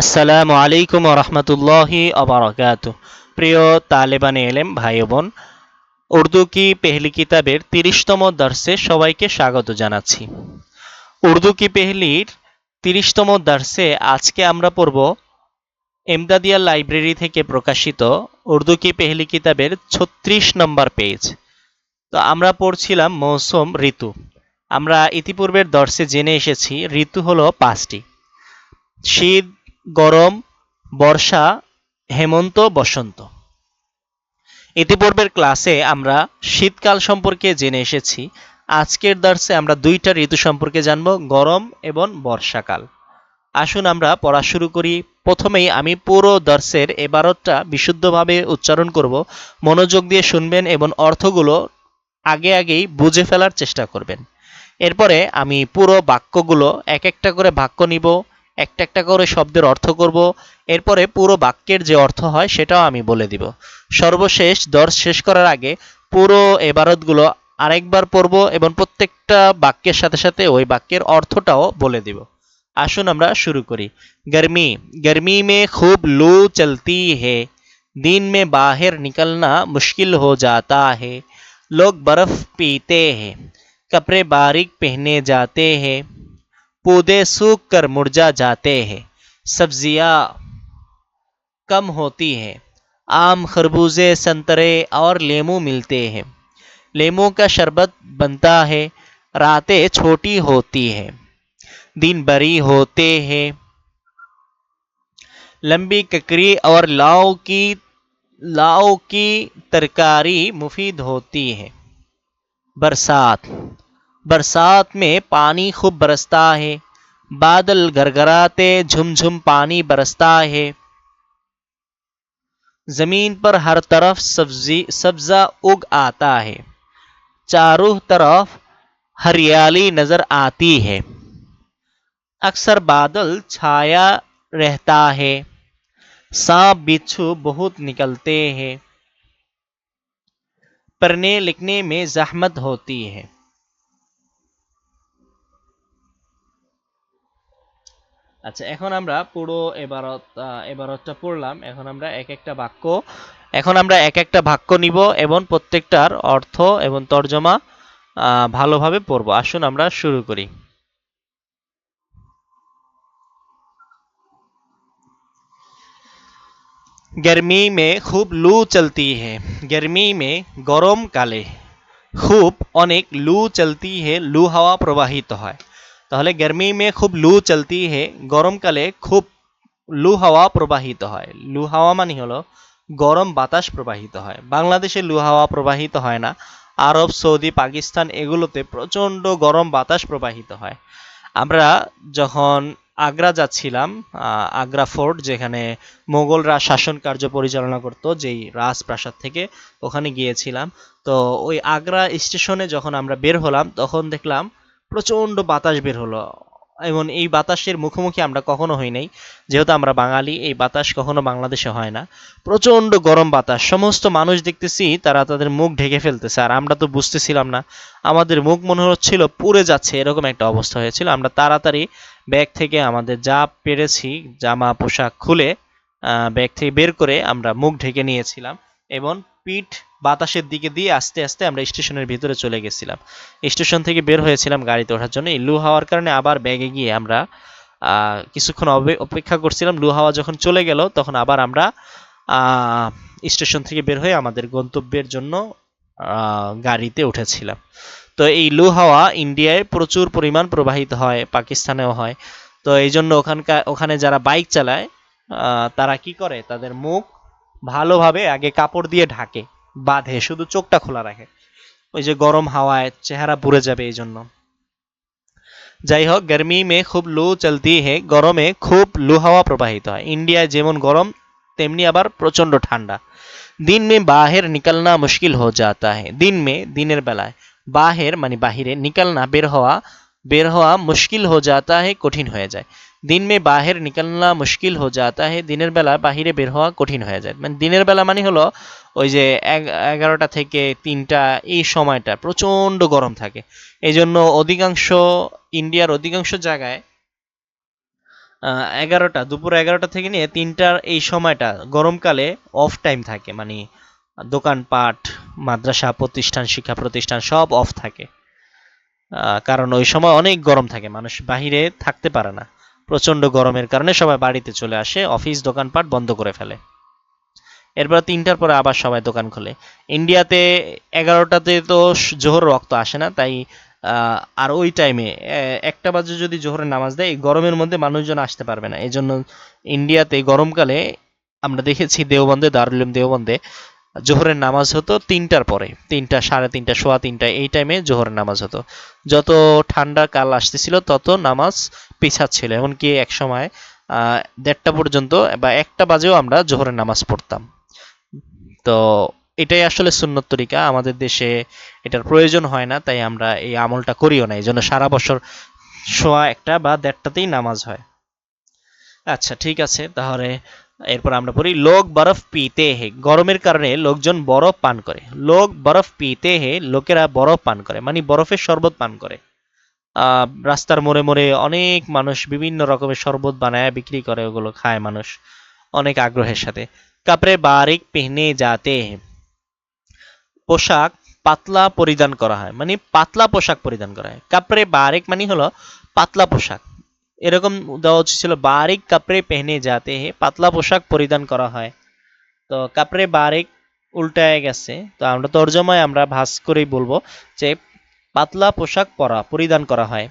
আসসালামু আলাইকুম রহমতুল্লাহি আবরকাত প্রিয় তালেবান এলেম ভাই বোন, উর্দু কি পেহলি কিতাবের তিরিশতম দর্শে সবাইকে স্বাগত জানাচ্ছি। উর্দু কি পেহলির তিরিশতম দর্শে আজকে আমরা পড়ব এমদাদিয়া লাইব্রেরি থেকে প্রকাশিত উর্দু কি পেহলি কিতাবের ছত্রিশ নম্বর পেজ। তো আমরা পড়ছিলাম মৌসুম ঋতু। আমরা ইতিপূর্বের দর্শে জেনে এসেছি, ঋতু হলো পাঁচটি। শীত গরম, বর্ষা, হেমন্ত, বসন্ত। ইতিপূর্বের ক্লাসে আমরা শীতকাল সম্পর্কে জেনে এসেছি। আজকের দর্শে আমরা দুইটা ঋতু সম্পর্কে জানব, গরম এবং বর্ষাকাল। আসুন আমরা পড়া শুরু করি। প্রথমেই আমি পুরো দর্শের এবারতটা বিশুদ্ধভাবে উচ্চারণ করব। মনোযোগ দিয়ে শুনবেন এবং অর্থগুলো আগে আগেই বুঝে ফেলার চেষ্টা করবেন। এরপরে আমি পুরো বাক্যগুলো এক একটা করে বাক্য নিব। একটা একটা করে শব্দের অর্থ করব এরপরে পুরো বাক্যের যে অর্থ হয় সেটাও আমি বলে দিব সর্বশেষ দর্শ শেষ করার আগে পুরো এবারতগুলো আরেকবার পড়ব এবং প্রত্যেকটা বাক্যের সাথে সাথে ওই বাক্যের অর্থটাও বলে দিব আসুন আমরা শুরু করি गर्मी गर्मी में खूब लू चलती है दिन में बाहर निकलना मुश्किल हो जाता है लोग बर्फ पीते हैं कपड़े बारीक पहने जाते हैं पौधे सूख कर मुरझा जाते हैं, सब्ज़ियाँ कम होती हैं, आम, खरबूजे, संतरे और लेमू मिलते हैं। लेमू का शरबत बनता है, रातें छोटी होती हैं, दिन बड़ी होते हैं। लंबी ककड़ी और लाव की लाव की तरकारी मुफीद होती है। बरसात बरसात में पानी खूब बरसता है। बादल गरगराते, झुमझुम पानी बरसता है। ज़मीन पर हर तरफ़ सब्ज़ी, सब्जा उग आता है। चारों तरफ़ हरियाली नज़र आती है। अक्सर बादल छाया रहता है। सांप, बिच्छू बहुत निकलते हैं। पढ़ने लिखने में जहमत होती है। আচ্ছা এখন আমরা পুরো এবারত আহ, এবারতটা পড়লাম এখন আমরা এক একটা বাক্য এখন আমরা এক একটা বাক্য নিব এবং প্রত্যেকটার অর্থ এবং তর্জমা আহ, ভালোভাবে পড়ব আসুন আমরা শুরু করি गर्मी में खूब लू चलती है गर्मी में গরম কালে খুব অনেক লু চলতি হে লু হাওয়া প্রবাহিত হয় তাহলে গরমি মে খুব লু চলতি হে গরমকালে খুব লু হাওয়া প্রবাহিত হয়। লু হাওয়া মানে হলো গরম বাতাস প্রবাহিত হয়। বাংলাদেশে লু হাওয়া প্রবাহিত হয় না। আরব, সৌদি, পাকিস্তান এগুলোতে প্রচণ্ড গরম বাতাস প্রবাহিত হয়। আমরা যখন আগ্রা যাচ্ছিলাম আগ্রা ফোর্ট যেখানে মোগলরা শাসন কার্য পরিচালনা করত, যেই রাজপ্রাসাদ থেকে ওখানে গিয়েছিলাম, তো ওই আগ্রা স্টেশনে যখন আমরা বের হলাম, তখন দেখলাম প্রচণ্ড বাতাস বের হলো। এবং এই বাতাসের মুখোমুখি আমরা কখনো হই নাই। যেহেতু আমরা বাঙালি, এই বাতাস কখনো বাংলাদেশে হয় না। প্রচণ্ড গরম বাতাস। সমস্ত মানুষ দেখতেছি, তারা তাদের মুখ ঢেকে ফেলতেছে। আর আমরা তো বুঝতেছিলাম না। আমাদের মুখ মনে হচ্ছিল পুড়ে যাচ্ছে, এরকম একটা অবস্থা হয়েছিল। আমরা তাড়াতাড়ি ব্যাগ থেকে আমাদের যা পেরেছি, জামা, পোশাক খুলে ব্যাগ থেকে বের করে আমরা মুখ ঢেকে নিয়েছিলাম। এবং পিঠ বাতাসের দিকে দিয়ে আস্তে আস্তে আমরা স্টেশনের ভিতরে চলে গেছিলাম। স্টেশন থেকে বের হয়েছিলাম গাড়িতে ওঠার জন্য। এই লু হাওয়ার কারণে আবার ব্যাগে গিয়ে আমরা কিছুক্ষণ অপেক্ষা করছিলাম। লু হাওয়া যখন চলে গেল, তখন আবার আমরা স্টেশন থেকে বের হয়ে আমাদের গন্তব্যের জন্য গাড়িতে উঠেছিলাম। তো এই লু হাওয়া ইন্ডিয়ায় প্রচুর পরিমাণ প্রবাহিত হয়, পাকিস্তানেও হয়। তো এই জন্য ওখানকার ওখানে যারা বাইক চালায় তারা কি করে? তাদের মুখ ভালোভাবে আগে কাপড় দিয়ে ঢাকে। বাঁধে, শুধু চোখটা খোলা রাখে। ওই যে গরম হাওয়ায় চেহারা পুড়ে যাবে এই জন্য যাই হোক, গরমি মে খুব লু চলতি হে, গরমে খুব লু হাওয়া প্রবাহিত হয়। ইন্ডিয়ায় যেমন গরম, তেমনি আবার প্রচণ্ড ঠান্ডা। দিন মে বাহের নিকালনা মুশকিল হো যাতা হে। দিন মে দিনের বেলায়। বাহের মানে বাহিরে নিকালনা, বের হওয়া বের হওয়া মুশকিল হো যাতা হে, কঠিন হয়ে যায়। দিন মে বাহের নিকালনা মুশকিল হো যাতা হে, দিনের বেলা বাহিরে বের হওয়া কঠিন হয়ে যায়। মানে দিনের বেলা মানে হলো ওই যে এগ- এগারোটা থেকে তিনটা এই সময়টা প্রচণ্ড গরম থাকে। এই জন্য অধিকাংশ, ইন্ডিয়ার অধিকাংশ জায়গায় এগারোটা, দুপুর এগারোটা থেকে নিয়ে তিনটার এই সময়টা গরমকালে অফ টাইম থাকে। মানে দোকানপাট মাদ্রাসা প্রতিষ্ঠান, শিক্ষা প্রতিষ্ঠান সব অফ থাকে। কারণ ওই সময় অনেক গরম থাকে, মানুষ বাহিরে থাকতে পারে না। প্রচণ্ড গরমের কারণে সবাই বাড়িতে চলে আসে, অফিস, দোকানপাট বন্ধ করে ফেলে। এরপর তিনটার পরে আবার সবাই দোকান খোলে। ইন্ডিয়াতে এগারোটাতে তো জোহর রক্ত আসে না, তাই আর ওই টাইমে একটা বাজে যদি জোহরের নামাজ দেয়, এই গরমের মধ্যে মানুষজন আসতে পারবে না। এই জন্য ইন্ডিয়াতে গরমকালে আমরা দেখেছি দেওবন্দে, দারুল দেওবন্দে জোহরের নামাজ হতো তিনটার পরে। তিনটা, সাড়ে তিনটা, সোয়া তিনটা, এই টাইমে জোহরের নামাজ হতো। যত ঠান্ডা কাল আসতেছিল, তত নামাজ পিছাচ্ছিল। এমনকি এক সময় দেড়টা পর্যন্ত বা একটা বাজেও আমরা জোহরের নামাজ পড়তাম। তো এটাই আসলে সুন্নত তরিকা। আমাদের দেশে এটার প্রয়োজন হয় না, তাই আমরা এই আমলটা করিও না। এই জন্য সারা বছর সোয়া একটা বা দেড়টাতেই নামাজ হয়। আচ্ছা ঠিক আছে। তাহলে এরপর আমরা পড়ি, লোক বরফ পিতে হে। গরমের কারণে লোকজন বরফ পান করে। লোক বরফ পিতে হে, লোকেরা বরফ পান করে। মানে বরফের শরবত পান করে। রাস্তার মোড়ে মোড়ে অনেক মানুষ বিভিন্ন রকমের শরবত বানায়, বিক্রি করে, ওগুলো খায় মানুষ অনেক আগ্রহের সাথে। কাপড়ে বারিক পেহনে যাতে পোশাক পাতলা পরিধান করা হয় মানে পাতলা পোশাক পরিধান করা হয়। কাপড়ে বারিক মানে হলো পাতলা পোশাক। এরকম দেওয়া উচিত ছিল, বারিক কাপড়ে পেহনে যাতে হে পাতলা পোশাক পরিধান করা হয়। তো কাপড়ে বারিক উল্টায় গেছে। তো আমরা তর্জমায় আমরা ভাস করেই বলব যে, পাতলা পোশাক পরা, পরিধান করা হয়।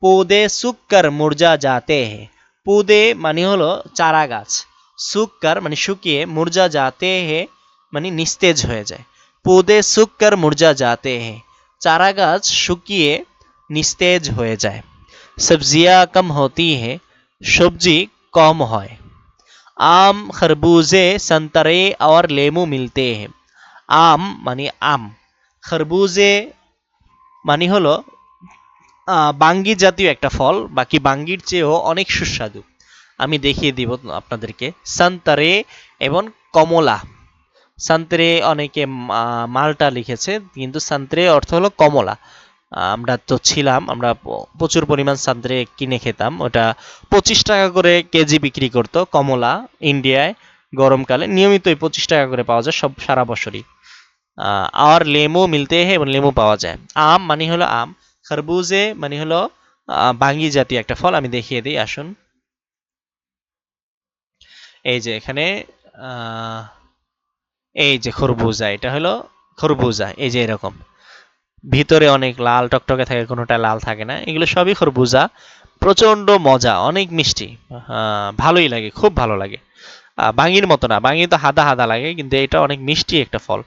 পৌদে সুক্কর মুরজা যাতে হে। পুদে মানে হলো চারা গাছ। সুক্কর মানে শুকিয়ে, মুরজা যাতে হে মানে নিস্তেজ হয়ে যায়। পৌদে সুক্কর মুরজা যাতে হে। চারা গাছ শুকিয়ে, নিস্তেজ হয়ে যায়। सब्जियां कम होती है सब्जी कम হয় आम खरबूजे संतरे और लेमू मिलते हैं আম মানে আম খরবুজে মানে হলো আহ, বাঙ্গি জাতীয় একটা ফল বাকি বাঙ্গির চেয়েও অনেক সুস্বাদু আমি দেখিয়ে দিব আপনাদেরকে সান্তরে এবং কমলা সান্তরে অনেকে মা- মালটা লিখেছে কিন্তু সান্তরে অর্থ হলো কমলা আহ, আমরা তো ছিলাম, আমরা প্রচুর পরিমাণ সান্তরে কিনে খেতাম। ওটা পঁচিশ টাকা করে কেজি বিক্রি করতো কমলা ইন্ডিয়ায় গরমকালে। নিয়মিতই পঁচিশ টাকা করে পাওয়া যায় সব সারা বছরই। আর লেমু মিলতে হে এবং লেমু পাওয়া যায়। আম মানে হলো আম, খরবুজে মানে হলো বাঙ্গি জাতীয় একটা ফল। আমি দেখিয়ে দিই, আসুন। এই যে এখানে এই যে খরবুজা, এটা হলো খরবুজা, এই যে এরকম। ভিতরে অনেক লাল টকটকে থাকে, কোনোটা লাল থাকে না। এগুলো সবই খরবুজা। প্রচণ্ড মজা, অনেক মিষ্টি। ভালোই লাগে, খুব ভালো লাগে। বাঙির মতো না, বাঙি তো হাদা হাদা লাগে, কিন্তু এটা অনেক মিষ্টি একটা ফল।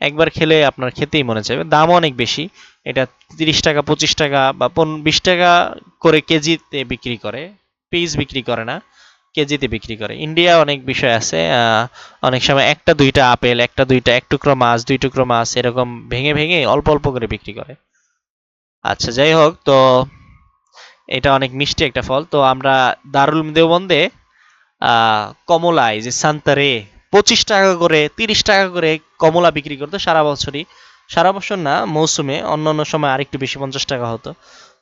একবার খেলে আপনার খেতেই মনে চাইবে। দামও অনেক বেশি। এটা তিরিশ টাকা, পঁচিশ টাকা বা বিশ টাকা করে কেজিতে বিক্রি করে পিস বিক্রি করে না। কেজিতে বিক্রি করে। ইন্ডিয়া অনেক বিষয় আছে অনেক সময় একটা দুইটা আপেল একটা দুইটা এক টুকরো মাছ দুই টুকরো মাছ এরকম ভেঙে ভেঙে অল্প অল্প করে বিক্রি করে। আচ্ছা যাই হোক তো এটা অনেক মিষ্টি একটা ফল। তো আমরা দারুল দেওবন্দে আহ, কমলা এই যে সান্তারে পঁচিশ টাকা করে তিরিশ টাকা করে কমলা বিক্রি করতো সারা বছরই। সারা বছর না মৌসুমে অন্য অন্য সময় আরেকটু বেশি পঞ্চাশ টাকা হতো।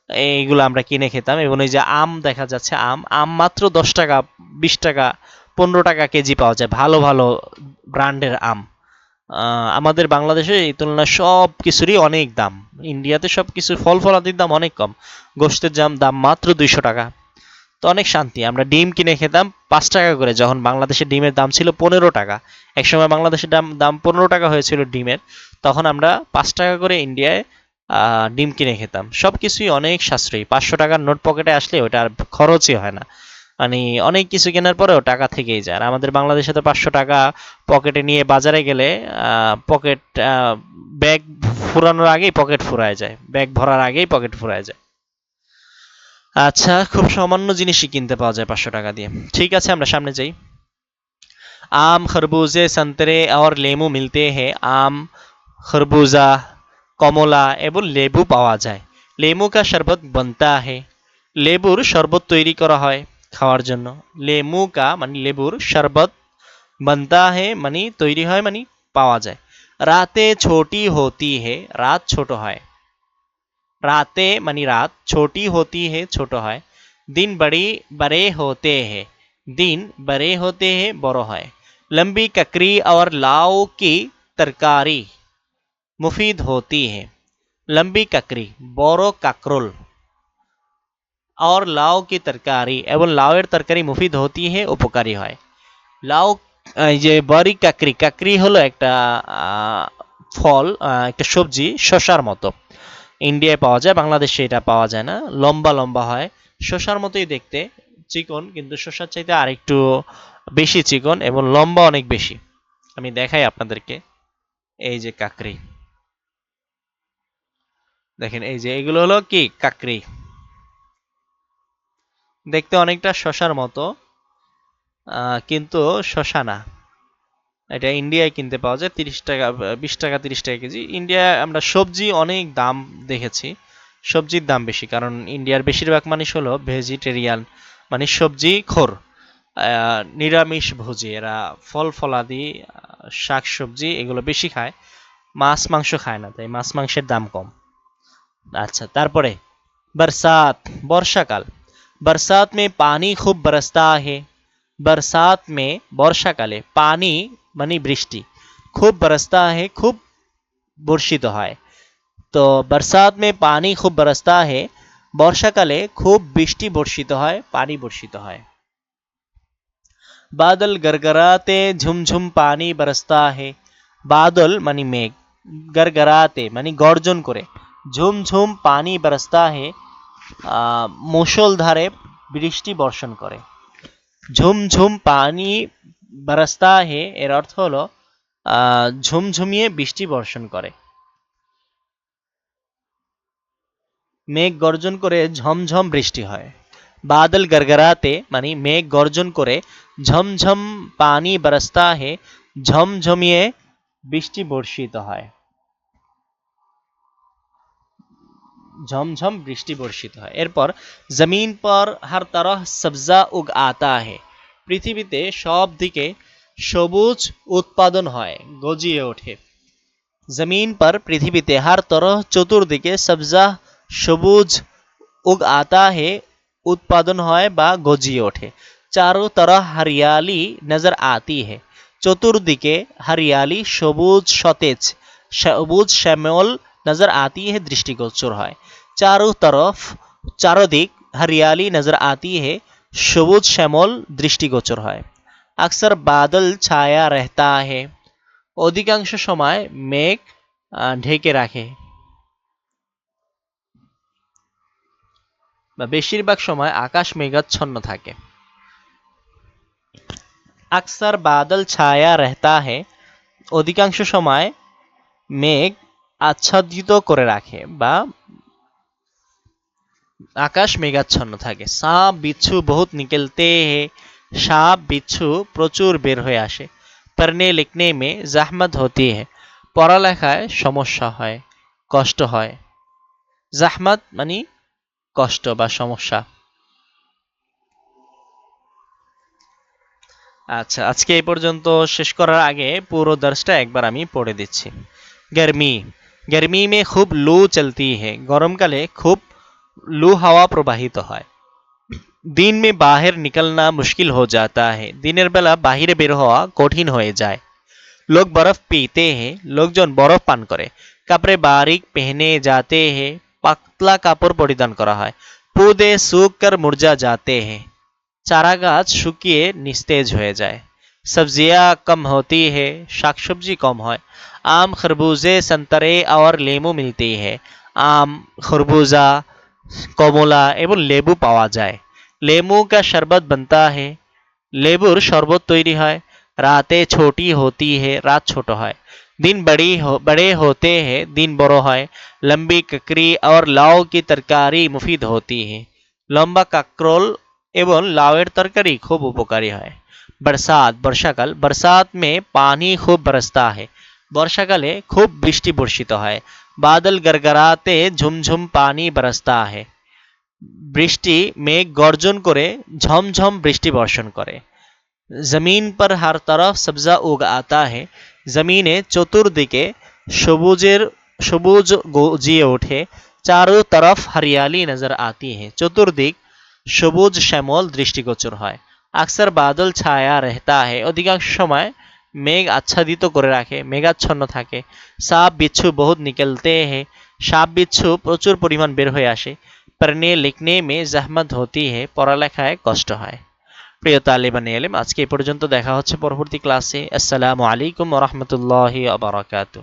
এইগুলো আমরা কিনে খেতাম এবং এই যে আম দেখা যাচ্ছে, আম আম মাত্র দশ টাকা, বিশ টাকা, পনেরো টাকা কেজি পাওয়া যায় ভালো ভালো ব্র্যান্ডের আম। আমাদের বাংলাদেশে এই তুলনায় সব কিছুরই অনেক দাম। ইন্ডিয়াতে সব কিছু ফল ফলাদির দাম অনেক কম। গোষ্ঠের দাম দাম মাত্র দুইশো টাকা। তো অনেক শান্তি। আমরা ডিম কিনে খেতাম পাঁচ টাকা করে, যখন বাংলাদেশে ডিমের দাম ছিল পনেরো টাকা। একসময় বাংলাদেশের দাম দাম পনেরো টাকা হয়েছিল ডিমের। তখন আমরা পাঁচ টাকা করে ইন্ডিয়ায় ডিম কিনে খেতাম সব কিছুই অনেক সাশ্রয়ী পাঁচশো টাকার নোট পকেটে আসলে ওটা আর খরচই হয় না মানে অনেক কিছু কেনার পরেও টাকা থেকেই যায় আর আমাদের বাংলাদেশে তো পাঁচশো টাকা পকেটে নিয়ে বাজারে গেলে পকেট ব্যাগ ফুরানোর আগেই পকেট ফুরায় যায় ব্যাগ ভরার আগেই পকেট ফুরায় যায় আচ্ছা খুব সামান্য জিনিসই কিনতে পাওয়া যায় পাঁচশো টাকা দিয়ে ঠিক আছে আমরা সামনে যাই আম খরবুজে संतरे और লেমু মিলতে হে আম খরবুজা কমলা এবং লেবু পাওয়া যায় লেমু কা শরবত বনতা হে লেবুর শরবত তৈরি করা হয় খাওয়ার জন্য লেমু কা মানে লেবুর শরবত বনতা হে মানে তৈরি হয় মানে পাওয়া যায় রাতে ছোটি হতি হে রাত ছোট হয় রাতে মানে রাত ছোটি হতি হে ছোট হয় दिन बड़ी बड़े होते हैं दिन बड़े होते हैं বড় হয় लंबी ककरी और लाव की तरकारी मुफीद होती है लंबी ककरी বড় কাকরোল और লাউ की तरकारी এবং লাউয়ের তরকারি মুফিদ হতি হে উপকারী হয় লাউ এই যে বড়ি কাকরি কাকরি হলো একটা আহ, ফল আহ, একটা সবজি শশার মতো ইন্ডিয়ায় পাওয়া যায় বাংলাদেশে এটা পাওয়া যায় না লম্বা লম্বা হয় শশার মতোই দেখতে চিকন কিন্তু শশার চাইতে আরেকটু বেশি চিকন এবং লম্বা অনেক বেশি আমি দেখাই আপনাদেরকে এই যে কাকরি দেখেন, এই যে এগুলো হলো কি? কাকরি দেখতে অনেকটা শশার মতো কিন্তু শশা না। এটা ইন্ডিয়ায় কিনতে পাওয়া যায়, তিরিশ টাকা বিশ টাকা, তিরিশ টাকা কেজি। ইন্ডিয়ায় আমরা সবজি অনেক দাম দেখেছি, সবজির দাম বেশি, কারণ ইন্ডিয়ার বেশিরভাগ মানুষ হলো ভেজিটেরিয়ান মানে সবজি খোর। নিরামিষ ভোজি, এরা ফল ফলাদি শাক সবজি এগুলো বেশি খায়, মাছ মাংস খায় না, তাই মাছ মাংসের দাম কম। আচ্ছা তারপরে बरसात বর্ষাকাল बरसात में पानी खूब बरसता है बरसात में বর্ষাকালে পানি মানে বৃষ্টি খুব বরসতা है খুব বর্ষিত হয় তো বরসাত মে পানি খুব বরসতা है বর্ষাকালে খুব বৃষ্টি বর্ষিত হয় পানি বর্ষিত হয় বাদল গরগরাতে ঝুমঝুম পানি বরসতা है বাদল মানে মেঘ গরগরাতে মানে গর্জন করে ঝুমঝুম পানি বরসতা है আহ, মুষলধারে বৃষ্টি বর্ষণ করে। ঝুমঝুম পানি বরসতা হে এর অর্থ হলো ঝুমঝুমিয়ে বৃষ্টি বর্ষণ করে। মেঘ গর্জন করে ঝমঝম বৃষ্টি হয়। বাদল গরগরাতে মানে মেঘ গর্জন করে ঝমঝম পানি বরসতা হে ঝমঝমিয়ে বৃষ্টি বর্ষিত হয়। ঝমঝম বৃষ্টি বর্ষিত হয়। এরপর জমিন পর হর তরহ সবজা উগ আতা হে। পৃথিবীতে সব দিকে সবুজ উৎপাদন হয়, গজিয়ে ওঠে। জমিন পর পৃথিবীতে হর তরহ চতুর্দিকে সবজা সবুজ উগ আতা হে উৎপাদন হয় বা গজিয়ে ওঠে। চারো তরহ হরিয়ালি নজর আতি হে। চতুর্দিকে হরিয়ালি সবুজ সতেজ, সবুজ শ্যামল নজর আতি হে দৃষ্টিগোচর হয়। চারো তরফ, চারোদিক হরিয়ালি নজর আতি হে সবুজ শ্যামল দৃষ্টিগোচর হয়। আকসর বাদল ছায়া রহতা হে, অধিকাংশ সময় মেঘ ঢেকে রাখে। বা বেশিরভাগ সময় আকাশ মেঘাচ্ছন্ন থাকে। আকসর বাদল ছায়া রহতা হে, অধিকাংশ সময় মেঘ আচ্ছাদিত করে রাখে বা আকাশ মেঘাচ্ছন্ন থাকে। সাপ, বিচ্ছু বহুত নিকেলতে হে, সাপ, বিচ্ছু প্রচুর বের হয়ে আসে। পড়নে লিখনে মে জাহমত হতে হে। পড়ালেখায় সমস্যা হয়, কষ্ট হয়। জাহমত মানে কষ্ট বা সমস্যা। আচ্ছা আজকে এই পর্যন্ত শেষ করার আগে পুরো দর্শটা একবার আমি পড়ে দিচ্ছি। গরমি। गर्मी में खूब लू चलती है গরমকালে খুব লু হাওয়া প্রবাহিত হয় দিন মে বাহির নিকলনা মুশকিল हो जाता है দিনের বেলা বাহিরে বের হওয়া কঠিন হয়ে যায় लोग बर्फ पीते हैं লোকজন বরফ পান করে কাপড়ে বারিক পেহনে जाते हैं পাতলা কাপড় পরিধান করা হয় পৌধে सूख कर मुरझा जाते हैं চারা গাছ শুকিয়ে নিস্তেজ হয়ে যায় सब्जियां कम होती है শাকসবজি কম হয় आम खरबूजे संतरे और লেমু मिलती है আম খরবুজা কমলা এবং লেবু পাওয়া যায় লেমু का शरबत बनता है লেবুর শরবত তৈরি হয় রাতে ছোটি হতি है রাত ছোট হয় दिन बड़ी हो बड़े होते हैं दिन বড় হয় लंबी ककरी और लाव की तरकारी मुफीद होती है লম্বা কাকরোল এবং লাউয়ের তরকারি খুব উপকারী হয় বরসাত বর্ষাকাল বরসাত মে পানি খুব বরসতা है। বর্ষাকালে খুব বৃষ্টি বর্ষিত হয় বাদল গরগরাতে ঝুমঝুম পানি বরসতা है। বৃষ্টি মেঘ গর্জন করে ঝমঝম বৃষ্টি বর্ষণ করে জমিন পর হর তরফ সবজা উগ আতা হে জমিনে চতুর্দিকে সবুজের সবুজ গজিয়ে ওঠে চারো তরফ হরিয়ালি নজর আতি হে চতুর্দিক সবুজ শ্যামল দৃষ্টিগোচর হয় আকসার বাদল ছায়া রেহতা হে অধিকাংশ সময় মেঘ আচ্ছাদিত করে রাখে, মেঘাচ্ছন্ন থাকে। সাপ বিচ্ছু বহুত নিকলতে হে। সাপ বিচ্ছু প্রচুর পরিমাণ বের হয়ে আসে। পড়নে লিখনে মে জাহমত হতি হে, পড়ালেখায় কষ্ট হয়। প্রিয় তালিবান এলেম আজকে এই পর্যন্ত দেখা হচ্ছে পরবর্তী ক্লাসে। আসসালামু আলাইকুম রহমতুল্লাহি আবরাকাতু